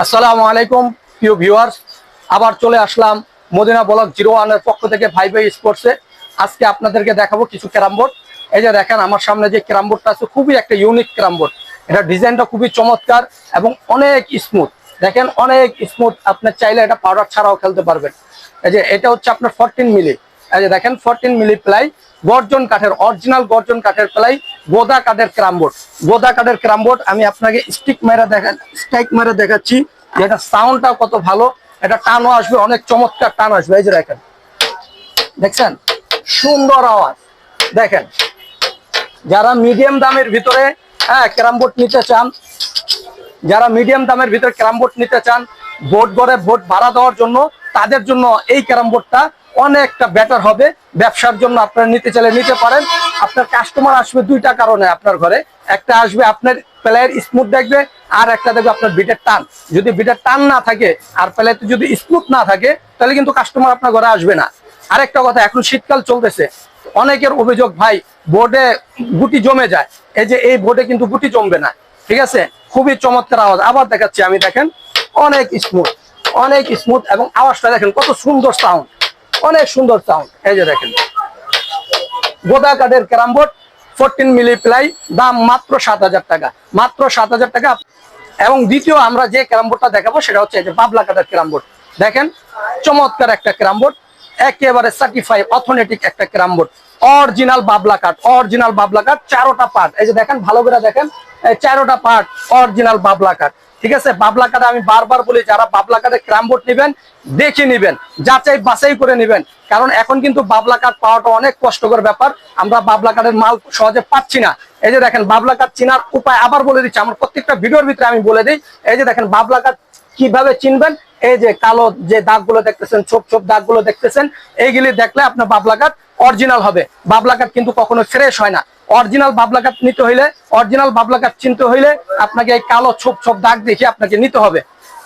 আসসালামু আলাইকুম, প্রিয় ভিউয়ার্স আবার চলে আসলাম মদিনা ব্লক জিরো ওয়ানের পক্ষ থেকে ভাই ভাই স্পোর্টসে। আজকে আপনাদেরকে দেখাবো কিছু ক্যারাম বোর্ড। এই যে দেখেন, আমার সামনে যে ক্যারাম বোর্ডটা আছে, খুবই একটা ইউনিক ক্যারাম বোর্ড। এটা ডিজাইনটা খুবই চমৎকার এবং অনেক স্মুথ দেখেন, অনেক স্মুথ আপনার চাইলে এটা পাউডার ছাড়াও খেলতে পারবেন। এই যে, এটা হচ্ছে আপনার ফোরটিন মিলি এই যে দেখেন ফোরটিন মিলি প্লাই গর্জন কাঠের অরিজিনাল গর্জন কাঠের প্লাই গোদা কাঠের ক্রামবোর্ড গোদা কাঠের ক্রামবোর্ড আমি আপনাকে স্টিক মেরে দেখা স্ট্রাইক মেরে দেখাচ্ছি। যে এটা সাউন্ডটা কত ভালো, এটা টানও আসবে, অনেক চমৎকার টান আসবে। এই যে দেখেন। দেখছেন? সুন্দর আওয়াজ। দেখেন? যারা মিডিয়াম দামের ভিতরে হ্যাঁ ক্যারাম বোর্ড নিতে চান, যারা মিডিয়াম দামের ভিতরে ক্যারাম বোর্ড নিতে চান বোর্ড গড়ে ভোট ভাড়া দেওয়ার জন্য, তাদের জন্য এই ক্যারাম বোর্ডটা অনেকটা বেটার হবে। ব্যবসার জন্য আপনারা নিতে চাইলে নিতে পারেন। আপনার কাস্টমার আসবে দুইটা কারণে আপনার ঘরে। একটা আসবে আপনার প্লেয়ার স্মুথ দেখবে, আর একটা দেখবে আপনার বিটের টান। যদি বিটের টান না থাকে, আর প্লেয়ারতে যদি স্মুথ না থাকে, তাহলে কিন্তু কাস্টমার আপনার ঘরে আসবে না। আরেকটা কথা, এখন শীতকাল চলতেছে। অনেকের অভিযোগ, ভাই বোর্ডে গুটি জমে যায়। এই যে এই বোর্ডে কিন্তু গুটি জমবে না। ঠিক আছে? খুবই চমৎকার আওয়াজ। আবার দেখাচ্ছি আমি, দেখেন, অনেক স্মুথ অনেক স্মুথ এবং আওয়াজটা দেখেন কত সুন্দর সাউন্ড অনেক সুন্দর সাউন্ড এই যে দেখেন। গোদা কাঠের carrom board fourteen milli ply দাম মাত্র সাত হাজার টাকা। মাত্র সাত হাজার টাকা। এবং দ্বিতীয় আমরা যে ক্যারাম বোর্ডটা দেখাবো সেটা হচ্ছে যে বাবলা কাঠের ক্যারাম বোর্ড। দেখেন, চমৎকার একটা ক্যারাম বোর্ড, একেবারে সার্টিফাই অথেন্টিক একটা ক্যারাম বোর্ড। অরিজিনাল বাবলা কাঠ অরিজিনাল বাবলা কাঠ চারোটা পার্ট এই যে দেখেন, ভালো করে দেখেন চারোটা পার্ট অরিজিনাল বাবলা কাঠ ঠিক আছে? বাবলা কাঠে আমি বারবার বলি, যারা বাবলা কাঠে ক্রাম বোর্ড নেবেন, দেখে নিবেন, যাচাই বাছাই করে নেবেন। কারণ এখন কিন্তু বাবলা কাঠ পাওয়াটা অনেক কষ্টকর ব্যাপার। আমরা বাবলা কাঠের মাল সহজে পাচ্ছি না। এই যে দেখেন, বাবলা কাঠ চিনার উপায় আবার বলে দিচ্ছি। আমার প্রত্যেকটা ভিডিওর ভিতরে আমি বলে দিই। এই যে দেখেন, বাবলা কাঠ কীভাবে চিনবেন? এই যে কালো যে দাগগুলো দেখতেছেন, ছোপ ছোপ দাগগুলো দেখতেছেন, এইগুলি দেখলে আপনার বাবলা কাঠ অরিজিনাল হবে। বাবলা কাঠ কিন্তু কখনো ফ্রেশ হয় না। অরিজিনাল বাবলা কাঠ নিতে হইলে, অরিজিনাল বাবলা কাঠ চিনতে হইলে আপনাকে এই কালো ছোপ ছোপ দাগ দেখে আপনাকে নিতে হবে।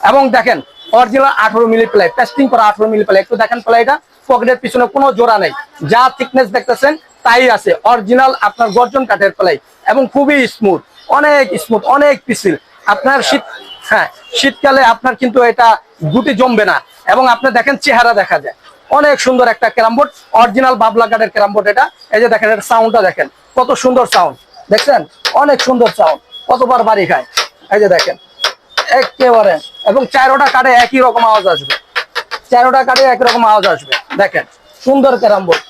এবং দেখেন, অরিজিনাল আঠারো মিলি প্লাই টেস্টিং করা আঠারো মিলি প্লাই। একটু দেখেন প্লাইটা পকেটের পিছনে কোনো জোড়া নেই। যা থিকনেস দেখতেছেন, তাই আছে। অরিজিনাল আপনার গর্জন কাঠের প্লাই এবং খুবই স্মুথ অনেক স্মুথ অনেক পিসিল আপনার শীত হ্যাঁ শীতকালে আপনার কিন্তু এটা গুটি জমবে না। এবং আপনি দেখেন চেহারা দেখা যায়। অনেক সুন্দর একটা ক্যারাম বোর্ড, অরিজিনাল বাবলা কাঠের ক্যারাম বোর্ড এটা। এই যে দেখেন এটা সাউন্ডটা দেখেন। কত সুন্দর সাউন্ড দেখছেন? অনেক সুন্দর সাউন্ড কতবার বাড়ি খায়। এই যে দেখেন, একেবারে। এবং চারোটা কাঠে একই রকম আওয়াজ আসবে। চারোটা কাঠে একই রকম আওয়াজ আসবে। দেখেন, সুন্দর ক্যারাম বোর্ড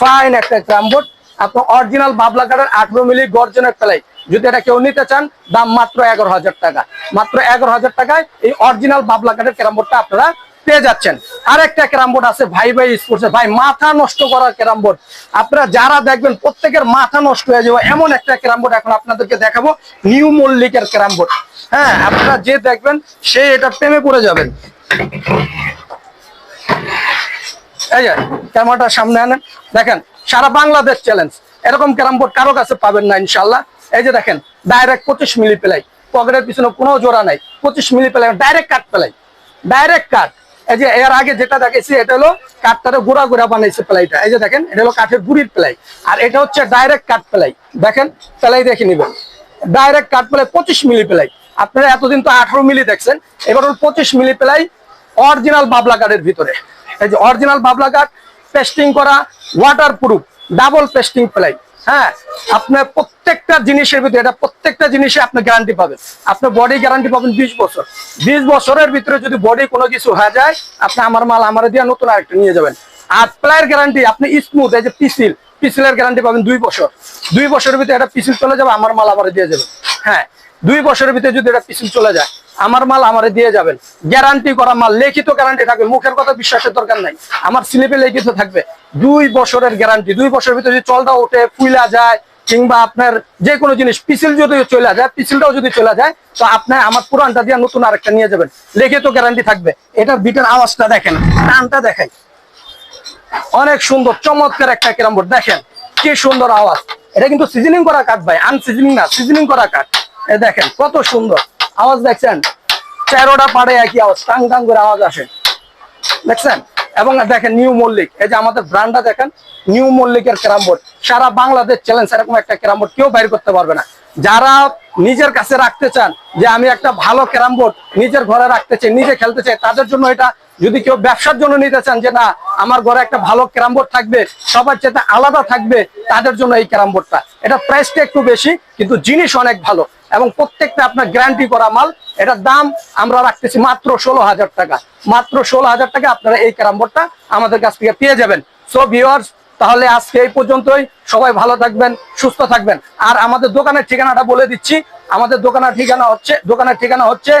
ফাইন একটা ক্যারাম বোর্ড আপনার অরিজিনাল বাবলা কাঠের আঠারো মিলি গর্জনের প্লাই যদি এটা কেউ নিতে চান, দাম মাত্র এগারো হাজার টাকা। মাত্র এগারো হাজার টাকায় এই অরিজিনাল বাবলা কাঠের ক্যারাম বোর্ডটা আপনারা পেয়ে যাচ্ছেন। আরেকটা ক্যারাম বোর্ড আছে ভাই ভাই স্পোর্টস ভাই, মাথা নষ্ট করার ক্যারাম বোর্ড। আপনারা যারা দেখবেন, প্রত্যেকের মাথা নষ্ট হয়ে যাবে। এমন একটা ক্যারাম বোর্ড এখন আপনাদেরকে দেখাবো, নিউ মল্লিকের ক্যারাম বোর্ড। হ্যাঁ আপনারা যে দেখবেন, সে এটা প্রেমে পড়ে যাবেন। ক্যামেরাটা সামনে আনেন। দেখেন, সারা বাংলাদেশ চ্যালেঞ্জ এরকম ক্যারাম বোর্ড কারও কাছে পাবেন না ইনশাল্লাহ এই যে দেখেন ডাইরেক্ট পঁচিশ মিলি পেলাই পকেটের পিছনে কোনো জোড়া নাই। পঁচিশ মিলি পেলাই ডাইরেক্ট কাট পেলাই ডাইরেক্ট কাট এই যে এর আগে যেটা দেখেছি, এটা হলো কাঠটা গুড়া গুড়া বানাইছে প্লাইটা। এই যে দেখেন, এটা হলো কাঠের গুড়ির প্লাই। আর এটা হচ্ছে ডাইরেক্ট কাঠ প্লাই। দেখেন, প্লাই দেখে নিবেন। ডাইরেক্ট কাঠ প্লাই পঁচিশ মিলি প্লাই। আপনারা এতদিন তো আঠারো মিলি দেখছেন। এবার হলো পঁচিশ মিলি প্লাই অরিজিনাল বাবলা কাঠের ভিতরে। এই যে অরিজিনাল বাবলা কাঠ পেস্টিং করা water proof double pasting ply হ্যাঁ আপনার প্রত্যেকটা জিনিসের ভিতরে, এটা প্রত্যেকটা জিনিসে আপনি গ্যারান্টি পাবেন। আপনার বডি গ্যারান্টি পাবেন বিশ বছর। বিশ বছরের ভিতরে যদি বডি কোনো কিছু হয়ে যায়, আপনি আমার মাল আমার দিয়ে নতুন আরেকটা নিয়ে যাবেন। আর প্লায়ের গ্যারান্টি আপনি স্মুথ এই যে পিসিল, পিসিলের গ্যারান্টি পাবেন দুই বছর। দুই বছরের ভিতরে এটা পিসিল চলে যাবে, আমার মাল আমার দিয়ে যাবে। হ্যাঁ দুই বছরের ভিতরে যদি এটা পিসিল চলে যায় আমার মাল আমারে দিয়ে যাবেন। গ্যারান্টি করা মাল, লিখিত গ্যারান্টি থাকবে, মুখের কথা বিশ্বাসের দরকার নাই। আমার স্লিপে লিখিত থাকবে। দুই বছরের গ্যারান্টি দুই বছরের ভিতরে যদি চলটা ওঠে ফুইলা যায়, কিংবা আপনার যে কোনো জিনিস পিছিল যদি চলে যায় পিছিলটাও যদি চলে যায়, তো আপনার আমার পুরানটা দিয়ে নতুন আরেকটা নিয়ে যাবেন। লিখিত গ্যারান্টি থাকবে। এটার বিটের আওয়াজটা দেখেন, টানটা দেখাই অনেক সুন্দর, চমৎকার একটা ক্যারাম বোর্ড দেখেন, কি সুন্দর আওয়াজ। এটা কিন্তু সিজনিং করা কাঠ ভাই আনসিজনিং না সিজনিং করা কাঠ। দেখেন, কত সুন্দর। আওয়াজ দেখছেন? চারোটা পাড়ে একই আওয়াজ, টাং টাং করে আওয়াজ আসে। দেখছেন? এবং দেখেন নিউ মল্লিক, এই যে আমাদের ব্র্যান্ডটা দেখেন, নিউ মল্লিকের ক্যারাম বোর্ড সারা বাংলাদেশ চ্যালেঞ্জ এরকম একটা ক্যারাম বোর্ড কেউ বাইর করতে পারবে না। যারা নিজের কাছে রাখতে চান যে আমি একটা ভালো ক্যারাম বোর্ড নিজের ঘরে রাখতে চাই, নিজে খেলতে চাই, তাদের জন্য এটা যদি কেউ ব্যবসার জন্য নিতে চান যে না, আমার ঘরে একটা ভালো ক্যারাম বোর্ড থাকবে, সবার চেয়ে আলাদা থাকবে, তাদের জন্য এই ক্যারাম বোর্ডটা এটা প্রাইসটা একটু বেশি, কিন্তু জিনিস অনেক ভালো। এবং প্রত্যেকটা আপনার গ্যারান্টি করা মাল, এটার দাম আমরা রাখতেছি মাত্র ষোলো হাজার টাকা। মাত্র ষোলো হাজার টাকা আপনারা এই ক্যারাম বোর্ডটা আমাদের কাছ থেকে পেয়ে যাবেন। সো ভিউয়ার্স তাহলে আজকে এই পর্যন্তই। সবাই ভালো থাকবেন, সুস্থ থাকবেন। আর আমাদের দোকানের ঠিকানাটা বলে দিচ্ছি। আমাদের দোকানের ঠিকানা হচ্ছে, দোকানের ঠিকানা হচ্ছে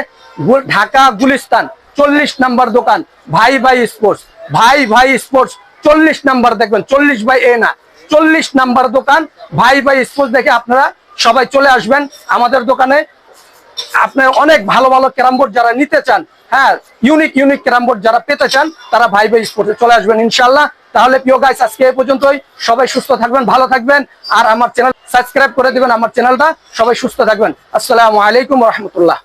ঢাকা গুলিস্তান, চল্লিশ নাম্বার দোকান, ভাই ভাই স্পোর্টস। ভাই ভাই স্পোর্টস, চল্লিশ নাম্বার দেখবেন, চল্লিশ বাই এ না, চল্লিশ নাম্বার দোকান, ভাই ভাই স্পোর্টস দেখে আপনারা সবাই চলে আসবেন আমাদের দোকানে। আপনার অনেক ভালো ভালো ক্যারাম বোর্ড যারা নিতে চান হ্যাঁ ইউনিক ইউনিক ক্যারাম বোর্ড যারা পেতে চান, তারা ভাই ভাই স্পোর্টে চলে আসবেন ইনশাল্লাহ তাহলে প্রিয় গাইস আজকে এ পর্যন্তই। সবাই সুস্থ থাকবেন, ভালো থাকবেন, আর আমার চ্যানেল সাবস্ক্রাইব করে দিবেন আমার চ্যানেলটা সবাই সুস্থ থাকবেন। আসসালামু আলাইকুম রহমতুল্লাহ।